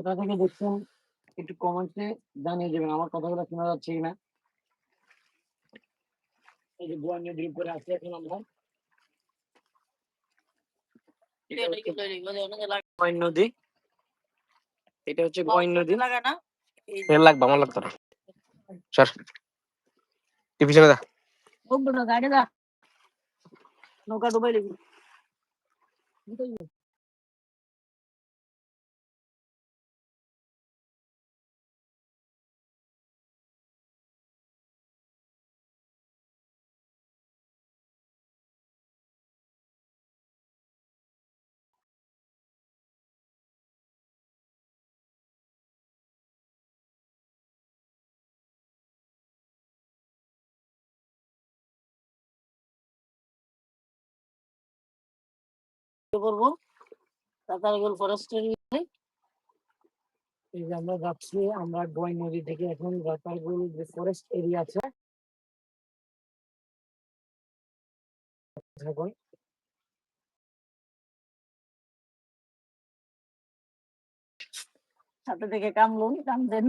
কোথা থেকে দেখছেন? একটু কমেন্টে জানিয়ে দেবেন। আমার কথাগুলো শোনা যাচ্ছে কিনা? এই যে গোয়া নদীর উপরে আছি এখন আমরা। এটা হচ্ছে গয়ন নদী। এটা হচ্ছে গয়ন নদী। তেল লাগবে আমার লাগতো না। দা গাড়ি দা নৌকা ডুবাই করব। তাতারগল ফরেস্ট এই যে আমরা যাচ্ছি আমরা গোয়াই নদী থেকে এখন রাতারগুল যে ফরেস্ট এরিয়া আছে সাথে থেকে কামলুন কামদেন।